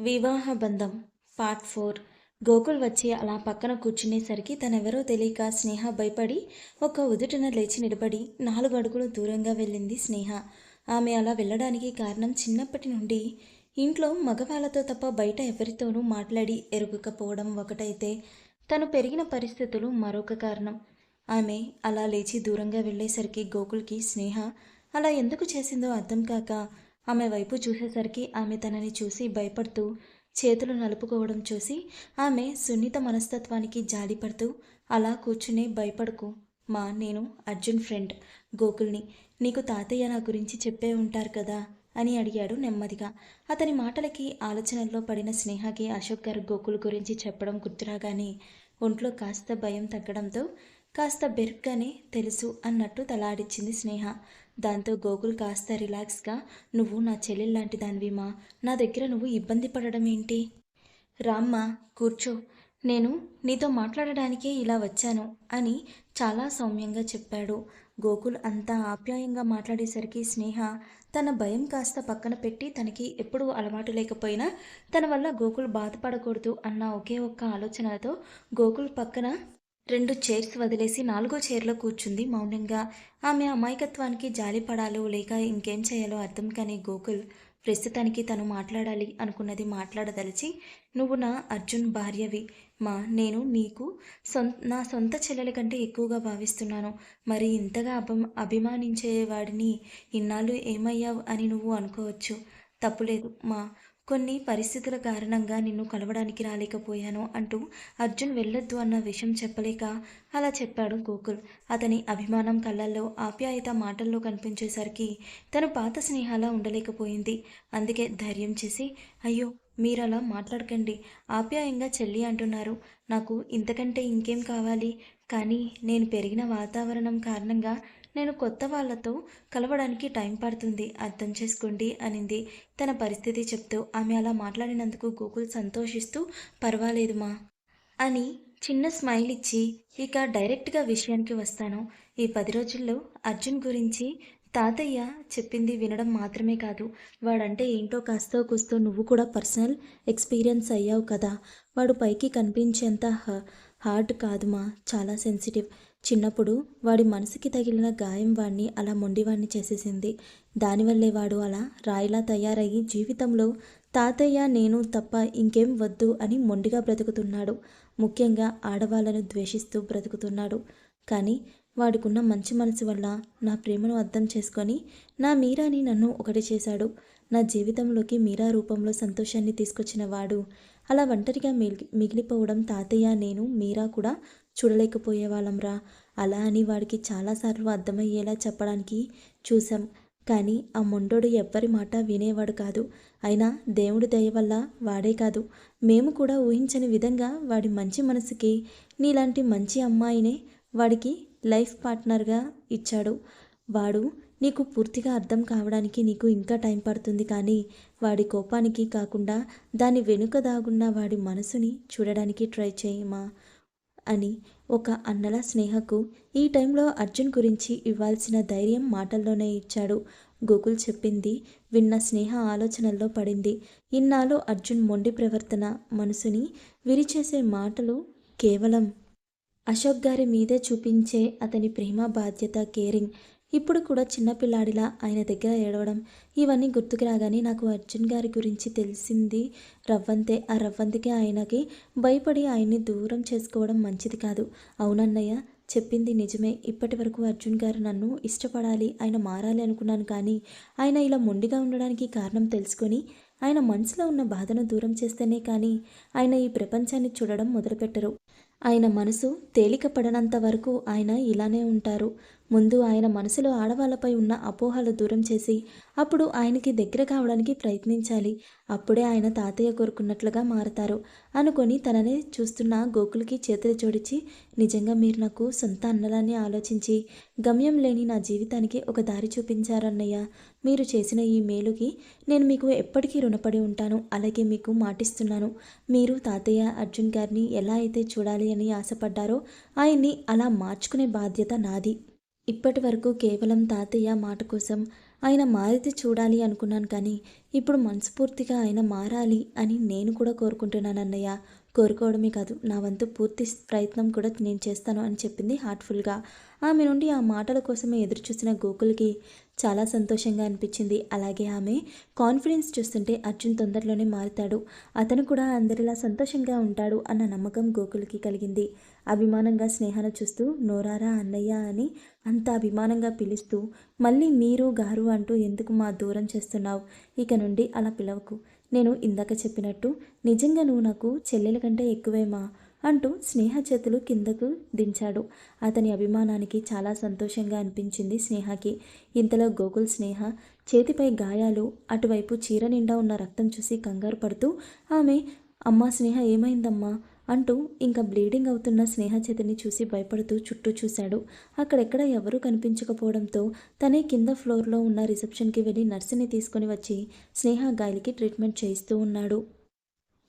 వివాహ బంధం part four. Gokul వచ్చి అలా పక్కన కూర్చునేసరికి తనెవరో తెలియక స్నేహ భయపడి ఒక ఉదుటన లేచి నిలబడి నాలుగు అడుగులు దూరంగా వెళ్ళింది స్నేహ. ఆమె అలా వెళ్ళడానికి కారణం చిన్నప్పటి నుండి ఇంట్లో మగవాళ్ళతో తప్ప బయట ఎవరితోనూ మాట్లాడి ఎరుగకపోవడం ఒకటైతే తను పెరిగిన పరిస్థితులు మరొక కారణం. ఆమె అలా లేచి దూరంగా వెళ్ళేసరికి గోకుల్కి స్నేహ అలా ఎందుకు చేసిందో అర్థం కాక ఆమె వైపు చూసేసరికి ఆమె తనని చూసి భయపడుతూ చేతులు నలుపుకోవడం చూసి ఆమె సున్నిత మనస్తత్వానికి జాలిపడుతూ అలా కూర్చునే భయపడకు. మా నేను అర్జున్ ఫ్రెండ్ గోకుల్ని. నీకు తాతయ్య నా గురించి చెప్పే ఉంటారు కదా? అని అడిగాడు నెమ్మదిగా. అతని మాటలకి ఆలోచనల్లో పడిన స్నేహకి అశోక్ గారు గోకుల్ గురించి చెప్పడం గుర్తురాగానే ఒంట్లో కాస్త భయం తగ్గడంతో కాస్త బెరుగ్గానే తెలుసు అన్నట్టు తలాడిచ్చింది స్నేహ. దాంతో గోకుల్ కాస్త రిలాక్స్గా నువ్వు నా చెల్లెల్లాంటి దానివిమా నా దగ్గర నువ్వు ఇబ్బంది పడడం ఏంటి? రామ్మ కూర్చో. నేను నీతో మాట్లాడడానికే ఇలా వచ్చాను అని చాలా సౌమ్యంగా చెప్పాడు. గోకుల్ అంతా ఆప్యాయంగా మాట్లాడేసరికి స్నేహ తన భయం కాస్త పక్కన పెట్టి తనకి ఎప్పుడూ అలవాటు లేకపోయినా తన వల్ల గోకుల్ బాధపడకూడదు అన్న ఒకే ఒక్క ఆలోచనలతో గోకుల్ పక్కన రెండు చైర్స్ వదిలేసి నాలుగో చైర్లో కూర్చుంది మౌనంగా. ఆమె అమాయకత్వానికి జాలి పడాలో లేక ఇంకేం చేయాలో అర్థం కాని గోకుల్ ప్రస్తుతానికి తను మాట్లాడాలి అనుకున్నది మాట్లాడదలిచి నువ్వు నా అర్జున్ భార్యవి. మా నేను నీకు సొం నా సొంత చెల్లెల కంటే ఎక్కువగా భావిస్తున్నాను. మరి ఇంతగా అభి అభిమానించేవాడిని ఇన్నాళ్ళు ఏమయ్యావు అని నువ్వు అనుకోవచ్చు. తప్పులేదు మా కొన్ని పరిస్థితుల కారణంగా నిన్ను కలవడానికి రాలేకపోయాను అంటూ అర్జున్ వెళ్ళొద్దు అన్న విషయం చెప్పలేక అలా చెప్పాడు గోకుల్. అతని అభిమానం కళ్ళల్లో ఆప్యాయత మాటల్లో కనిపించేసరికి తను పాత స్నేహాలా ఉండలేకపోయింది. అందుకే ధైర్యం చేసి అయ్యో మీరు అలా మాట్లాడకండి ఆప్యాయంగా చెల్లి అంటున్నారు. నాకు ఇంతకంటే ఇంకేం కావాలి? కానీ నేను పెరిగిన వాతావరణం కారణంగా నేను కొత్త వాళ్ళతో కలవడానికి టైం పడుతుంది అర్థం చేసుకోండి అనింది. తన పరిస్థితి చెప్తూ ఆమె అలా మాట్లాడినందుకు గోకుల్ సంతోషిస్తూ పర్వాలేదు మా అని చిన్న స్మైల్ ఇచ్చి ఇక డైరెక్ట్గా విషయానికి వస్తాను. ఈ పది రోజుల్లో అర్జున్ గురించి తాతయ్య చెప్పింది వినడం మాత్రమే కాదు. వాడంటే ఏంటో కాస్తో కూస్తో నువ్వు కూడా పర్సనల్ ఎక్స్పీరియన్స్ అయ్యావు కదా. వాడు పైకి కనిపించేంత హార్డ్ కాదుమా చాలా సెన్సిటివ్. చిన్నప్పుడు వాడి మనసుకి తగిలిన గాయం వాడిని అలా మొండివాడిని చేసేసింది. దానివల్లే వాడు అలా రాయిలా తయారయ్యి జీవితంలో తాతయ్య నేను తప్ప ఇంకేం వద్దు అని మొండిగా బ్రతుకుతున్నాడు. ముఖ్యంగా ఆడవాళ్ళను ద్వేషిస్తూ బ్రతుకుతున్నాడు. కానీ వాడికున్న మంచి మనసు వల్ల నా ప్రేమను అర్థం చేసుకొని నా మీరాని నన్ను ఒకటి చేశాడు. నా జీవితంలోకి మీరా రూపంలో సంతోషాన్ని తీసుకొచ్చిన వాడు. అలా ఒంటరిగా మిగిలిపోవడం తాతయ్య నేను మీరా కూడా చూడలేకపోయేవాళ్ళంరా. అలా అని వాడికి చాలాసార్లు అర్థమయ్యేలా చెప్పడానికి చూసాం కానీ ఆ మొండోడు ఎవ్వరి మాట వినేవాడు కాదు. అయినా దేవుడి దయ వల్ల వాడే కాదు. మేము కూడా ఊహించని విధంగా వాడి మంచి మనసుకి నీలాంటి మంచి అమ్మాయినే వాడికి లైఫ్ పార్ట్నర్గా ఇచ్చాడు. వాడు నీకు పూర్తిగా అర్థం కావడానికి నీకు ఇంకా టైం పడుతుంది కానీ వాడి కోపానికి కాకుండా దాని వెనుక దాగున్న వాడి మనసుని చూడడానికి ట్రై చేయమా అని ఒక అన్నల స్నేహకు ఈ టైంలో అర్జున్ గురించి ఇవ్వాల్సిన ధైర్యం మాటల్లోనే ఇచ్చాడు. గోకుల్ చెప్పింది విన్న స్నేహ ఆలోచనల్లో పడింది. ఇన్నాళ్ళు అర్జున్ మొండి ప్రవర్తన మనసుని విరిచేసే మాటలు కేవలం అశోక్ గారి మీదే చూపించే అతని ప్రేమ బాధ్యత కేరింగ్. ఇప్పుడు కూడా చిన్నపిల్లాడిలా ఆయన దగ్గర ఏడవడం. ఇవన్నీ గుర్తుకు రాగానే నాకు అర్జున్ గారి గురించి తెలిసింది. రవ్వంతే ఆ రవ్వంతికి ఆయనకి భయపడి ఆయన్ని దూరం చేసుకోవడం మంచిది కాదు. అవునన్నయ్య చెప్పింది నిజమే. ఇప్పటి వరకు అర్జున్ గారు నన్ను ఇష్టపడాలి ఆయన మారాలి అనుకున్నాను కానీ ఆయన ఇలా మొండిగా ఉండడానికి కారణం తెలుసుకొని ఆయన మనసులో ఉన్న బాధను దూరం చేస్తేనే కానీ ఆయన ఈ ప్రపంచాన్ని చూడడం మొదలుపెట్టరు. ఆయన మనసు తేలిక పడనంత వరకు ఆయన ఇలానే ఉంటారు. ముందు ఆయన మనసులో ఆడవాళ్ళపై ఉన్న అపోహలు దూరం చేసి అప్పుడు ఆయనకి దగ్గర కావడానికి ప్రయత్నించాలి. అప్పుడే ఆయన తాతయ్య కోరుకున్నట్లుగా మారతారు. అనుకొని తననే చూస్తున్న గోకులకి చేతులు జోడించి నిజంగా మీరు నాకు సొంత అన్నలాన్ని ఆలోచించి గమ్యం లేని నా జీవితానికి ఒక దారి చూపించారన్నయ్య. మీరు చేసిన ఈ మేలుకి నేను మీకు ఎప్పటికీ రుణపడి ఉంటాను. అలాగే మీకు మాటిస్తున్నాను. మీరు తాతయ్య అర్జున్ గారిని ఎలా అయితే చూడాలి అని ఆశపడ్డారో ఆయన్ని అలా మార్చుకునే బాధ్యత నాది. ఇప్పటి వరకు కేవలం తాతయ్య మాట కోసం ఆయన మారితే చూడాలి అనుకున్నాను కానీ ఇప్పుడు మనస్ఫూర్తిగా ఆయన మారాలి అని నేను కూడా కోరుకుంటున్నాను అన్నయ్య. కోరుకోవడమే కాదు నా వంతు పూర్తి ప్రయత్నం కూడా నేను చేస్తాను అని చెప్పింది హార్ట్ఫుల్గా. ఆమె నుండి ఆ మాటల కోసమే ఎదురు చూసిన గోకుల్కి చాలా సంతోషంగా అనిపించింది. అలాగే ఆమె కాన్ఫిడెన్స్ చూస్తుంటే అర్జున్ తొందరలోనే మారుతాడు. అతను కూడా అందరిలా సంతోషంగా ఉంటాడు అన్న నమ్మకం గోకుల్కి కలిగింది. అభిమానంగా స్నేహను చూస్తూ నోరారా అన్నయ్య అని అంత అభిమానంగా పిలుస్తూ మళ్ళీ మీరు గారు అంటూ ఎందుకు మా దూరం చేస్తున్నావు? ఇక నుండి అలా పిలవకు. నేను ఇందాక చెప్పినట్టు నిజంగా నువ్వు నాకు చెల్లెల కంటే ఎక్కువేమా? అంటూ స్నేహ చేతులు కిందకు దించాడు. అతని అభిమానానికి చాలా సంతోషంగా అనిపించింది స్నేహకి. ఇంతలో గోకుల్ స్నేహ చేతిపై గాయాలు అటువైపు చీర నిండా ఉన్న రక్తం చూసి కంగారు పడుతూ ఆమె అమ్మా స్నేహ ఏమైందమ్మా? అంటూ ఇంకా బ్లీడింగ్ అవుతున్న స్నేహ చేతిని చూసి భయపడుతూ చుట్టూ చూశాడు. అక్కడెక్కడ ఎవరూ కనిపించకపోవడంతో తనే కింద ఫ్లోర్లో ఉన్న రిసెప్షన్కి వెళ్ళి నర్సుని తీసుకొని వచ్చి స్నేహ గాయలికి ట్రీట్మెంట్ చేయిస్తూ ఉన్నాడు.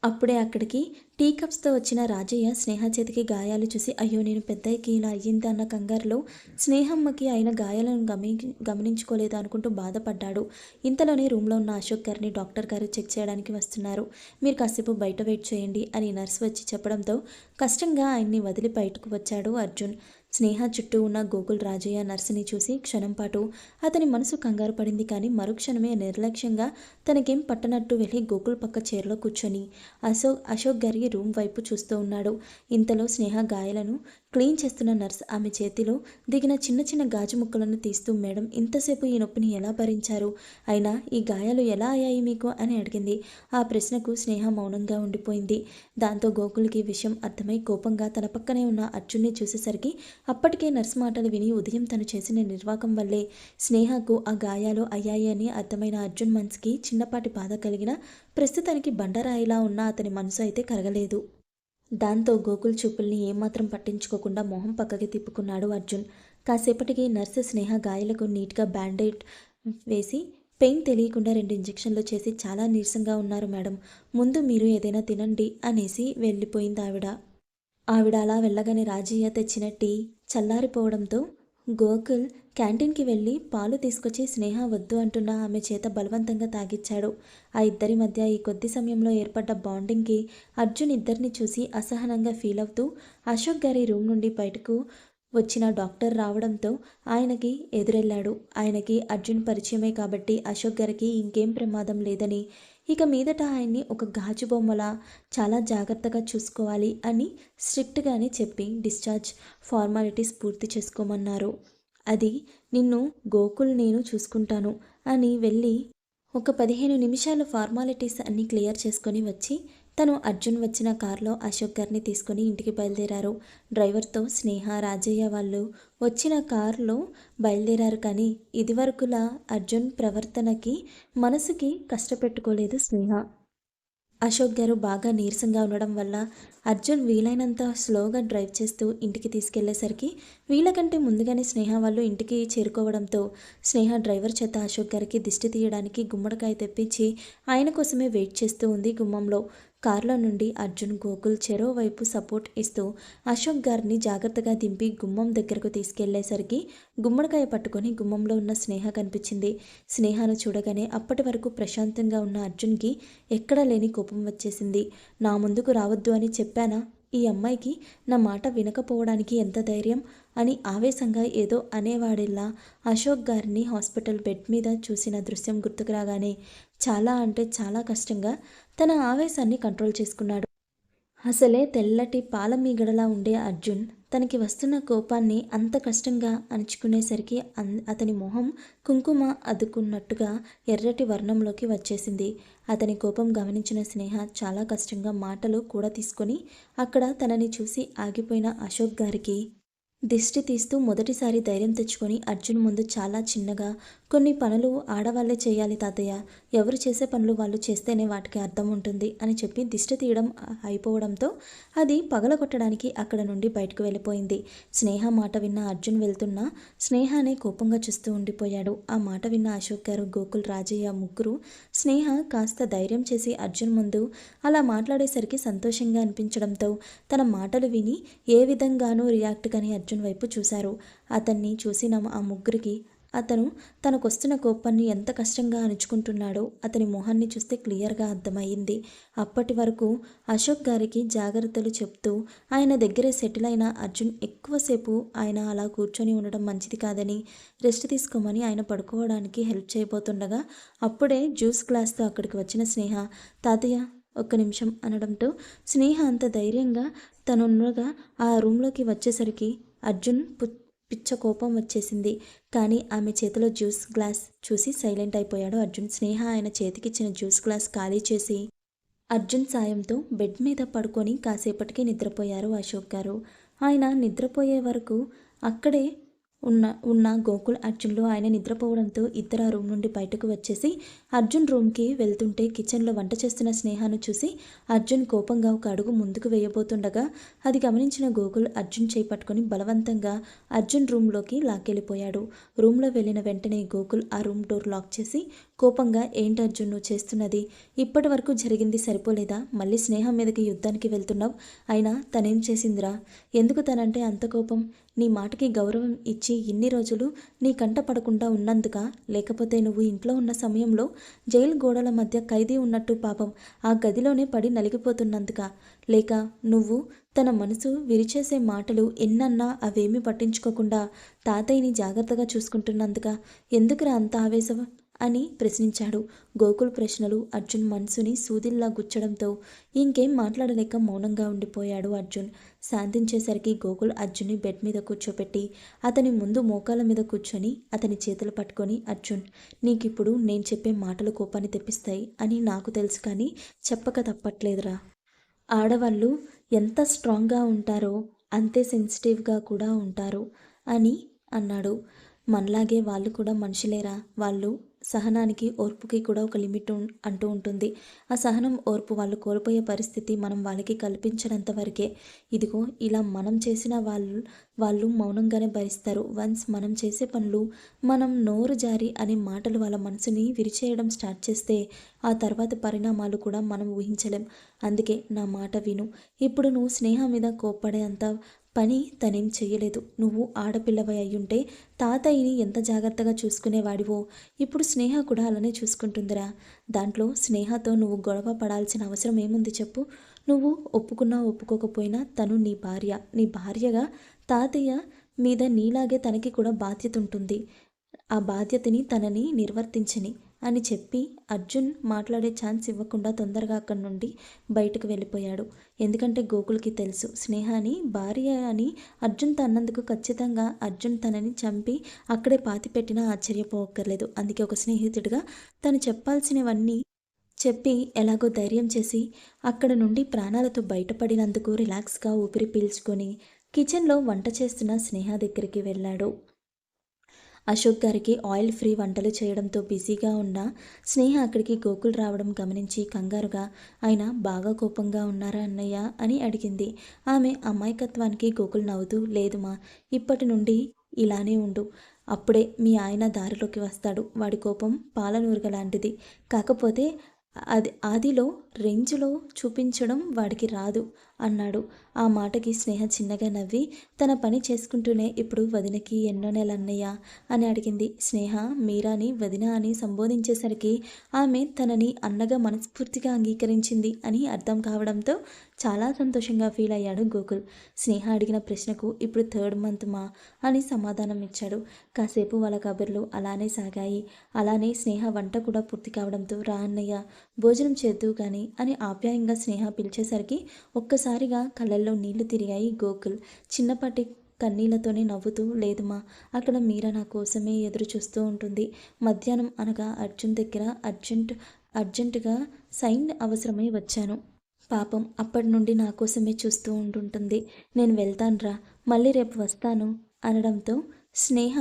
అప్పుడే అక్కడికి టీ కప్స్తో వచ్చిన రాజయ్య స్నేహ చేతికి గాయాలు చూసి అయ్యో నేను పెద్దయ్యకి ఇలా అయ్యింది అన్న కంగారులో స్నేహమ్మకి అయిన గాయాలను గమని గమనించుకోలేదు అనుకుంటూ బాధపడ్డాడు. ఇంతలోనే రూమ్లో ఉన్న అశోక్ గారిని డాక్టర్ గారు చెక్ చేయడానికి వస్తున్నారు. మీరు కాసేపు బయట వెయిట్ చేయండి అని నర్స్ వచ్చి చెప్పడంతో కష్టంగా ఆయన్ని వదిలి బయటకు వచ్చాడు అర్జున్. స్నేహ చుట్టూ ఉన్న గోకుల్ రాజయ్య నర్సుని చూసి క్షణం పాటు అతని మనసు కంగారు పడింది కానీ మరుక్షణమే నిర్లక్ష్యంగా తనకేం పట్టనట్టు వెళ్ళి గోకుల్ పక్క చైర్లో కూర్చొని అశోక్ అశోక్ గారి రూమ్ వైపు చూస్తూ ఉన్నాడు. ఇంతలో స్నేహ గాయాలను క్లీన్ చేస్తున్న నర్స్ ఆమె చేతిలో దిగిన చిన్న చిన్న గాజు ముక్కలను తీస్తూ మేడం ఇంతసేపు ఈ నొప్పిని ఎలా భరించారు? అయినా ఈ గాయాలు ఎలా అయ్యాయి మీకు? అని అడిగింది. ఆ ప్రశ్నకు స్నేహ మౌనంగా ఉండిపోయింది. దాంతో గోకుల్కి విషయం అర్థమై కోపంగా తన పక్కనే ఉన్న అర్జున్ని చూసేసరికి అప్పటికే నర్స్ మాటలు విని ఉదయం తను చేసిన నిర్వాకం వల్లే స్నేహకు ఆ గాయాలు అయ్యాయి అని అర్థమైన అర్జున్ మనసుకి చిన్నపాటి బాధ కలిగిన ప్రస్తుతానికి బండరాయిలా ఉన్న అతని మనసు అయితే కరగలేదు దాంతో గోకుల్ చూపుల్ని ఏమాత్రం పట్టించుకోకుండా మొహం పక్కకి తిప్పుకున్నాడు అర్జున్. కాసేపటికి నర్సు స్నేహ గాయాలకు నీట్గా బ్యాండేడ్ వేసి పెయిన్ తెలియకుండా రెండు ఇంజెక్షన్లు చేసి చాలా నీరసంగా ఉన్నారు మేడం. ముందు మీరు ఏదైనా తినండి అనేసి వెళ్ళిపోయింది ఆవిడ. ఆవిడ అలా వెళ్ళగానే రాజయ్య తెచ్చిన టీ చల్లారిపోవడంతో గోకుల్ క్యాంటీన్కి వెళ్ళి పాలు తీసుకొచ్చి స్నేహ వద్దు అంటున్న ఆమె చేత బలవంతంగా తాగిచ్చాడు. ఆ ఇద్దరి మధ్య ఈ కొద్ది సమయంలో ఏర్పడ్డ బాండింగ్కి అర్జున్ ఇద్దరిని చూసి అసహనంగా ఫీల్ అవుతూ అశోక్ గారి రూమ్ నుండి బయటకు వచ్చిన డాక్టర్ రావడంతో ఆయనకి ఎదురెళ్ళాడు. ఆయనకి అర్జున్ పరిచయమే కాబట్టి అశోక్ గారికి ఇంకేం ప్రమాదం లేదని ఇక మీదట ఆయన్ని ఒక గాజు బొమ్మలా చాలా జాగ్రత్తగా చూసుకోవాలి అని స్ట్రిక్ట్గానే చెప్పి డిశ్చార్జ్ ఫార్మాలిటీస్ పూర్తి చేసుకోమన్నారు. అది నిన్ను గోకుల్ నేను చూసుకుంటాను అని వెళ్ళి ఒక పదిహేను నిమిషాలు ఫార్మాలిటీస్ అన్నీ క్లియర్ చేసుకొని వచ్చి తను అర్జున్ వచ్చిన కారులో అశోక్ గారిని తీసుకొని ఇంటికి బయలుదేరారు. డ్రైవర్తో స్నేహ రాజయ్య వాళ్ళు వచ్చిన కారులో బయలుదేరారు కానీ ఇదివరకులా అర్జున్ ప్రవర్తనకి మనసుకి కష్టపెట్టుకోలేదు స్నేహ. అశోక్ గారు బాగా నీరసంగా ఉండడం వల్ల అర్జున్ వీలైనంత స్లోగా డ్రైవ్ చేస్తూ ఇంటికి తీసుకెళ్ళేసరికి వీళ్ళకంటే ముందుగానే స్నేహ వాళ్ళు ఇంటికి చేరుకోవడంతో స్నేహ డ్రైవర్ చేత అశోక్ గారికి దిష్టి తీయడానికి గుమ్మడికాయ తెప్పించి ఆయన కోసమే వెయిట్ చేస్తూ ఉంది గుమ్మంలో. కారులో నుండి అర్జున్ గోకుల్ చెరో వైపు సపోర్ట్ ఇస్తూ అశోక్ గారిని జాగ్రత్తగా దింపి గుమ్మం దగ్గరకు తీసుకెళ్ళేసరికి గుమ్మడికాయ పట్టుకొని గుమ్మంలో ఉన్న స్నేహ కనిపించింది. స్నేహను చూడగానే అప్పటి వరకు ప్రశాంతంగా ఉన్న అర్జున్కి ఎక్కడా లేని కోపం వచ్చేసింది. నా ముందుకు రావద్దు అని చెప్పానా? ఈ అమ్మాయికి నా మాట వినకపోవడానికి ఎంత ధైర్యం? అని ఆవేశంగా ఏదో అనేవాడిలా అశోక్ గారిని హాస్పిటల్ బెడ్ మీద చూసిన దృశ్యం గుర్తుకు రాగానే చాలా అంటే చాలా కష్టంగా తన ఆవేశాన్ని కంట్రోల్ చేసుకున్నాడు. అసలే తెల్లటి పాల మీగడలా ఉండే అర్జున్ తనకి వస్తున్న కోపాన్ని అంత కష్టంగా అణుచుకునేసరికి అన్ అతని మొహం కుంకుమ అద్దుకున్నట్టుగా ఎర్రటి వర్ణంలోకి వచ్చేసింది. అతని కోపం గమనించిన స్నేహ చాలా కష్టంగా మాటలు కూడా తీసుకొని అక్కడ తనని చూసి ఆగిపోయిన అశోక్ గారికి దిష్టి తీస్తూ మొదటిసారి ధైర్యం తెచ్చుకొని అర్జున్ ముందు చాలా చిన్నగా కొన్ని పనులు ఆడవాళ్ళే చేయాలి తాతయ్య. ఎవరు చేసే పనులు వాళ్ళు చేస్తేనే వాటికి అర్థం ఉంటుంది అని చెప్పి దిష్టి తీయడం అయిపోవడంతో అది పగలగొట్టడానికి అక్కడ నుండి బయటకు వెళ్ళిపోయింది. స్నేహ మాట విన్న అర్జున్ వెళ్తున్నా స్నేహనే కోపంగా చూస్తూ ఉండిపోయాడు. ఆ మాట విన్న అశోక్ గారు గోకుల్ రాజయ్య ముగ్గురు స్నేహ కాస్త ధైర్యం చేసి అర్జున్ ముందు అలా మాట్లాడేసరికి సంతోషంగా అనిపించడంతో తన మాటలు విని ఏ విధంగానూ రియాక్ట్ కానీ అర్జున్ వైపు చూశారు. అతన్ని చూసిన ఆ ముగ్గురికి అతను తనకొస్తున్న కోపాన్ని ఎంత కష్టంగా అణుచుకుంటున్నాడో అతని మొహాన్ని చూస్తే క్లియర్గా అర్థమయ్యింది. అప్పటి వరకు అశోక్ గారికి జాగ్రత్తలు చెప్తూ ఆయన దగ్గరే సెటిల్ అయిన అర్జున్ ఎక్కువసేపు ఆయన అలా కూర్చొని ఉండడం మంచిది కాదని రెస్ట్ తీసుకోమని ఆయన పడుకోవడానికి హెల్ప్ చేయబోతుండగా అప్పుడే జ్యూస్ గ్లాస్తో అక్కడికి వచ్చిన స్నేహ తాతయ్య ఒక్క నిమిషం అనడంతో స్నేహ అంత ధైర్యంగా తనున్నగా ఆ రూమ్లోకి వచ్చేసరికి అర్జున్ పు పిచ్చ కోపం వచ్చేసింది. కానీ ఆమె చేతిలో జ్యూస్ గ్లాస్ చూసి సైలెంట్ అయిపోయాడు అర్జున్. స్నేహ ఆయన చేతికిచ్చిన జ్యూస్ గ్లాస్ ఖాళీ చేసి అర్జున్ సాయంతో బెడ్ మీద పడుకొని కాసేపటికి నిద్రపోయారు అశోక్ గారు. ఆయన నిద్రపోయే వరకు అక్కడే ఉన్న ఉన్న గోకుల్ అర్జున్లో ఆయన నిద్రపోవడంతో ఇద్దరు ఆ రూమ్ నుండి బయటకు వచ్చేసి అర్జున్ రూమ్కి వెళ్తుంటే కిచెన్లో వంట చేస్తున్న స్నేహాను చూసి అర్జున్ కోపంగా ఒక అడుగు ముందుకు వేయబోతుండగా అది గమనించిన గోకుల్ అర్జున్ చేపట్టుకుని బలవంతంగా అర్జున్ రూమ్లోకి లాక్కెళ్ళిపోయాడు. రూమ్లో వెళ్ళిన వెంటనే గోకుల్ ఆ రూమ్ డోర్ లాక్ చేసి కోపంగా ఏంటి అర్జున్ నువ్వు చేస్తున్నది? ఇప్పటి వరకు జరిగింది సరిపోలేదా? మళ్ళీ స్నేహం మీదకి యుద్ధానికి వెళ్తున్నావు? అయినా తనేం చేసిందిరా? ఎందుకు తనంటే అంత కోపం? నీ మాటకి గౌరవం ఇచ్చి ఇన్ని రోజులు నీ కంట పడకుండా ఉన్నందుక? లేకపోతే నువ్వు ఇంట్లో ఉన్న సమయంలో జైలు గోడల మధ్య ఖైదీ ఉన్నట్టు పాపం ఆ గదిలోనే పడి నలిగిపోతున్నందుక? లేక నువ్వు తన మనసు విరిచేసే మాటలు ఎన్నన్నా అవేమీ పట్టించుకోకుండా తాతయ్యని జాగ్రత్తగా చూసుకుంటున్నందుక? ఎందుకురా అంత ఆవేశం? అని ప్రశ్నించాడు. గోకుల్ ప్రశ్నలు అర్జున్ మనసుని సూదిల్లా గుచ్చడంతో ఇంకేం మాట్లాడలేక మౌనంగా ఉండిపోయాడు అర్జున్. శాంతించేసరికి గోకుల్ అర్జున్ని బెడ్ మీద కూర్చోపెట్టి అతని ముందు మోకాల మీద కూర్చొని అతని చేతులు పట్టుకొని అర్జున్ నీకిప్పుడు నేను చెప్పే మాటలు కోపాన్ని తెప్పిస్తాయి అని నాకు తెలుసు కానీ చెప్పక తప్పట్లేదురా. ఆడవాళ్ళు ఎంత స్ట్రాంగ్గా ఉంటారో అంతే సెన్సిటివ్గా కూడా ఉంటారు అని అన్నాడు. మనలాగే వాళ్ళు కూడా మనుషులేరా? వాళ్ళు సహనానికి ఓర్పుకి కూడా ఒక లిమిట్ అంటూ ఉంటుంది. ఆ సహనం ఓర్పు వాళ్ళు కోల్పోయే పరిస్థితి మనం వాళ్ళకి కల్పించినంత వరకే. ఇదిగో ఇలా మనం చేసిన వాళ్ళు వాళ్ళు మౌనంగానే భరిస్తారు. వన్స్ మనం చేసే పనులు మనం నోరు జారి అనే మాటలు వాళ్ళ మనసుని విరిచేయడం స్టార్ట్ చేస్తే ఆ తర్వాత పరిణామాలు కూడా మనం ఊహించలేం. అందుకే నా మాట విను. ఇప్పుడు నువ్వు స్నేహం మీద కోప్పడే అంత పని తనేం చేయలేదు నువ్వు ఆడపిల్లవై అయ్యుంటే తాతయ్యని ఎంత జాగ్రత్తగా చూసుకునేవాడివో? ఇప్పుడు స్నేహ కూడా అలానే చూసుకుంటుందిరా. దాంట్లో స్నేహతో నువ్వు గొడవ పడాల్సిన అవసరం ఏముంది చెప్పు? నువ్వు ఒప్పుకున్నా ఒప్పుకోకపోయినా తను నీ భార్య. నీ భార్యగా తాతయ్య మీద నీలాగే తనకి కూడా బాధ్యత ఉంటుంది. ఆ బాధ్యతని తనని నిర్వర్తించని. అని చెప్పి అర్జున్ మాట్లాడే ఛాన్స్ ఇవ్వకుండా తొందరగా అక్కడి నుండి బయటకు వెళ్ళిపోయాడు. ఎందుకంటే గోకుల్కి తెలుసు స్నేహాని భార్య అని అర్జున్ తన్నందుకు ఖచ్చితంగా అర్జున్ తనని చంపి అక్కడే పాతి పెట్టినా ఆశ్చర్యపోక్కర్లేదు. అందుకే ఒక స్నేహితుడిగా తను చెప్పాల్సినవన్నీ చెప్పి ఎలాగో ధైర్యం చేసి అక్కడ నుండి ప్రాణాలతో బయటపడినందుకు రిలాక్స్గా ఊపిరి పీల్చుకొని కిచెన్లో వంట చేస్తున్న స్నేహ దగ్గరికి వెళ్ళాడు. అశోక్ గారికి ఆయిల్ ఫ్రీ వంటలు చేయడంతో బిజీగా ఉన్న స్నేహ అక్కడికి గోకుల్ రావడం గమనించి కంగారుగా ఆయన బాగా కోపంగా ఉన్నారా అన్నయ్య? అని అడిగింది. ఆమె అమాయకత్వానికి గోకుల్ నవ్వుతూ లేదు మా ఇప్పటి నుండి ఇలానే ఉండు. అప్పుడే మీ ఆయన దారిలోకి వస్తాడు. వాడి కోపం పాలనూరుగ లాంటిది. కాకపోతే అది ఆదిలో రేంజ్లో చూపించడం వాడికి రాదు అన్నాడు. ఆ మాటకి స్నేహ చిన్నగా నవ్వి తన పని చేసుకుంటూనే ఇప్పుడు వదినకి ఎన్నో నెల అన్నయ్య అని అడిగింది. స్నేహ మీరాని వదిన అని సంబోధించేసరికి ఆమె తనని అన్నగా మనస్ఫూర్తిగా అంగీకరించింది అని అర్థం కావడంతో చాలా సంతోషంగా ఫీల్ అయ్యాడు గోకుల్. స్నేహ అడిగిన ప్రశ్నకు ఇప్పుడు థర్డ్ మంత్ మా అని సమాధానం ఇచ్చాడు. కాసేపు వాళ్ళ కబుర్లు అలానే సాగాయి. అలానే స్నేహ వంట కూడా పూర్తి కావడంతో రా అన్నయ్య భోజనం చేద్దు కానీ అని ఆప్యాయంగా స్నేహ పిలిచేసరికి ఒక్కసారిగా కళ్ళల్లో నీళ్ళు తిరిగాయి గోకుల్. చిన్నపాటి కన్నీళ్ళతోనే నవ్వుతూ లేదుమా అక్కడ మీరా నా కోసమే ఎదురు చూస్తూ ఉంటుంది. మధ్యాహ్నం అనగా అర్జున్ దగ్గర అర్జెంట్ అర్జెంటుగా సైన్ అవసరమై వచ్చాను. పాపం అప్పటి నుండి నా కోసమే చూస్తూ ఉంటుంటుంది నేను వెళ్తానురా మళ్ళీ రేపు వస్తాను అనడంతో స్నేహ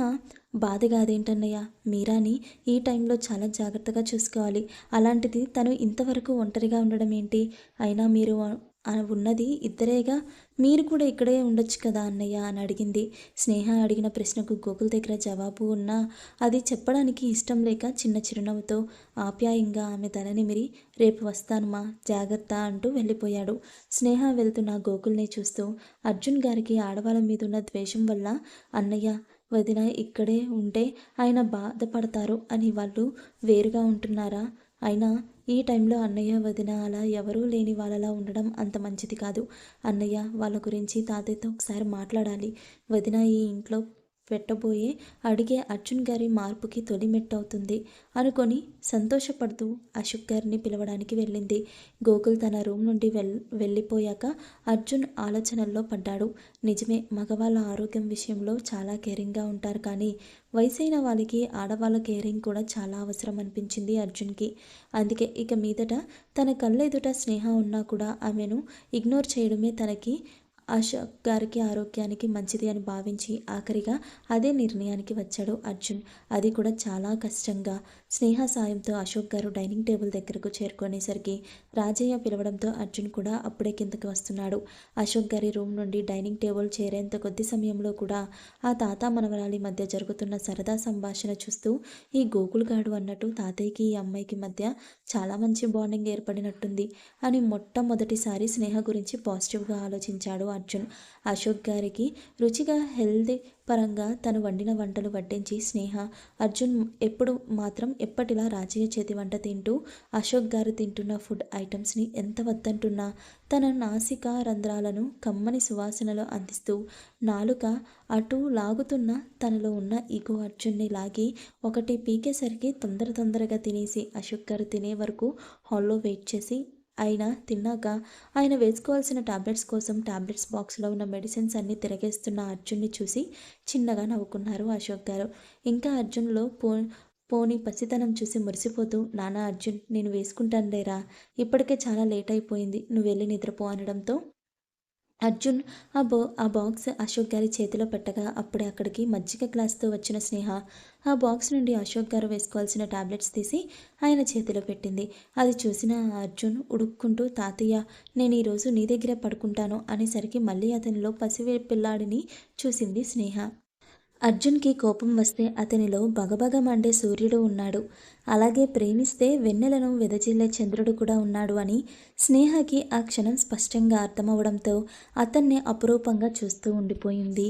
బాధగా అదేంటన్నయ్య మీరాని ఈ టైంలో చాలా జాగ్రత్తగా చూసుకోవాలి. అలాంటిది తను ఇంతవరకు ఒంటరిగా ఉండడం ఏంటి? అయినా మీరు ఉన్నది ఇద్దరేగా? మీరు కూడా ఇక్కడే ఉండొచ్చు కదా అన్నయ్య అని అడిగింది. స్నేహ అడిగిన ప్రశ్నకు గోకుల్ దగ్గర జవాబు ఉన్నా అది చెప్పడానికి ఇష్టం లేక చిన్న చిరునవ్వుతో ఆప్యాయంగా ఆమె తలనిమిరి రేపు వస్తానుమా జాగ్రత్త అంటూ వెళ్ళిపోయాడు. స్నేహ వెళ్తున్న గోకుల్ని చూస్తూ అర్జున్ గారికి ఆడవాళ్ళ మీదున్న ద్వేషం వల్ల అన్నయ్య వదిన ఇక్కడే ఉంటే ఆయన బాధపడతారు అని వాళ్ళు వేరుగా ఉంటున్నారా? అయినా ఈ టైంలో అన్నయ్య వదిన అలా ఎవరూ లేని వాళ్ళలా ఉండడం అంత మంచిది కాదు. అన్నయ్య వాళ్ళ గురించి తాతయ్యతో ఒకసారి మాట్లాడాలి. వదిన ఈ ఇంట్లో పెట్టబోయే అడిగే అర్జున్ గారి మార్పుకి తొలి మెట్టవుతుంది. అనుకొని సంతోషపడుతూ అశోక్ గారిని పిలవడానికి వెళ్ళింది. గోకుల్ తన రూమ్ నుండి వెల్ వెళ్ళిపోయాక అర్జున్ ఆలోచనల్లో పడ్డాడు. నిజమే మగవాళ్ళ ఆరోగ్యం విషయంలో చాలా కేరింగ్గా ఉంటారు కానీ వయసైన వాళ్ళకి ఆడవాళ్ళ కేరింగ్ కూడా చాలా అవసరం అనిపించింది అర్జున్కి. అందుకే ఇక మీదట తన కళ్ళెదుట స్నేహ ఉన్నా కూడా ఆమెను ఇగ్నోర్ చేయడమే తనకి అశోక్ గారికి ఆరోగ్యానికి మంచిది అని భావించి ఆఖరిగా అదే నిర్ణయానికి వచ్చాడు అర్జున్. అది కూడా చాలా కష్టంగా. స్నేహ సాయంతో అశోక్ గారు డైనింగ్ టేబుల్ దగ్గరకు చేరుకునేసరికి రాజయ్య పిలవడంతో అర్జున్ కూడా అప్పుడే కిందకి వస్తున్నాడు. అశోక్ గారి రూమ్ నుండి డైనింగ్ టేబుల్ చేరేంత కొద్ది సమయంలో కూడా ఆ తాత మనవరాలి మధ్య జరుగుతున్న సరదా సంభాషణ చూస్తూ ఈ గోకుల్ గాడు అన్నట్టు తాతయ్యకి ఈ అమ్మాయికి మధ్య చాలా మంచి బాండింగ్ ఏర్పడినట్టుంది అని మొట్టమొదటిసారి స్నేహ గురించి పాజిటివ్గా ఆలోచించాడు అర్జున్. అశోక్ గారికి రుచిగా హెల్దీ పరంగా తను వండిన వంటలు వడ్డించి స్నేహ అర్జున్ ఎప్పుడు మాత్రం ఎప్పటిలా రాజయ్య చేతి వంట తింటూ అశోక్ గారు తింటున్న ఫుడ్ ఐటమ్స్ని ఎంత వద్దంటున్నా తన నాసిక రంధ్రాలను కమ్మని సువాసనలో అందిస్తూ నాలుక అటు లాగుతున్న తనలో ఉన్న ఈగో అర్జున్ని లాగి ఒకటి పీకేసరికి తొందర తొందరగా తినేసి అశోక్ గారు తినే వరకు హాల్లో వెయిట్ చేసి ఆయన తిన్నాక ఆయన వేసుకోవాల్సిన టాబ్లెట్స్ కోసం టాబ్లెట్స్ బాక్స్లో ఉన్న మెడిసిన్స్ అన్నీ తిరగేస్తున్న అర్జున్ని చూసి చిన్నగా నవ్వుకున్నారు అశోక్ గారు. ఇంకా అర్జున్లో పో పోని పసితనం చూసి మురిసిపోతూ నానా అర్జున్ నేను వేసుకుంటాను లేరా ఇప్పటికే చాలా లేట్ అయిపోయింది నువ్వు వెళ్ళి నిద్రపో అనడంతో అర్జున్ ఆ బో ఆ బాక్స్ అశోక్ గారి చేతిలో పెట్టగా అప్పుడే అక్కడికి మజ్జిగ గ్లాస్తో వచ్చిన స్నేహ. ఆ బాక్స్ నుండి అశోక్ గారు వేసుకోవాల్సిన టాబ్లెట్స్ తీసి ఆయన చేతిలో పెట్టింది. అది చూసిన అర్జున్ ఉడుక్కుంటూ తాతయ్య నేను ఈరోజు నీ దగ్గరే పడుకుంటాను అనేసరికి మళ్ళీ అతనిలో పసివే పిల్లాడిని చూసింది స్నేహ. అర్జున్కి కోపం వస్తే అతనిలో బగబగ మండే సూర్యుడు ఉన్నాడు. అలాగే ప్రేమిస్తే వెన్నెలను వెదజిల్లే చంద్రుడు కూడా ఉన్నాడు అని స్నేహకి ఆ క్షణం స్పష్టంగా అర్థమవడంతో అతన్ని అపురూపంగా చూస్తూ ఉండిపోయింది.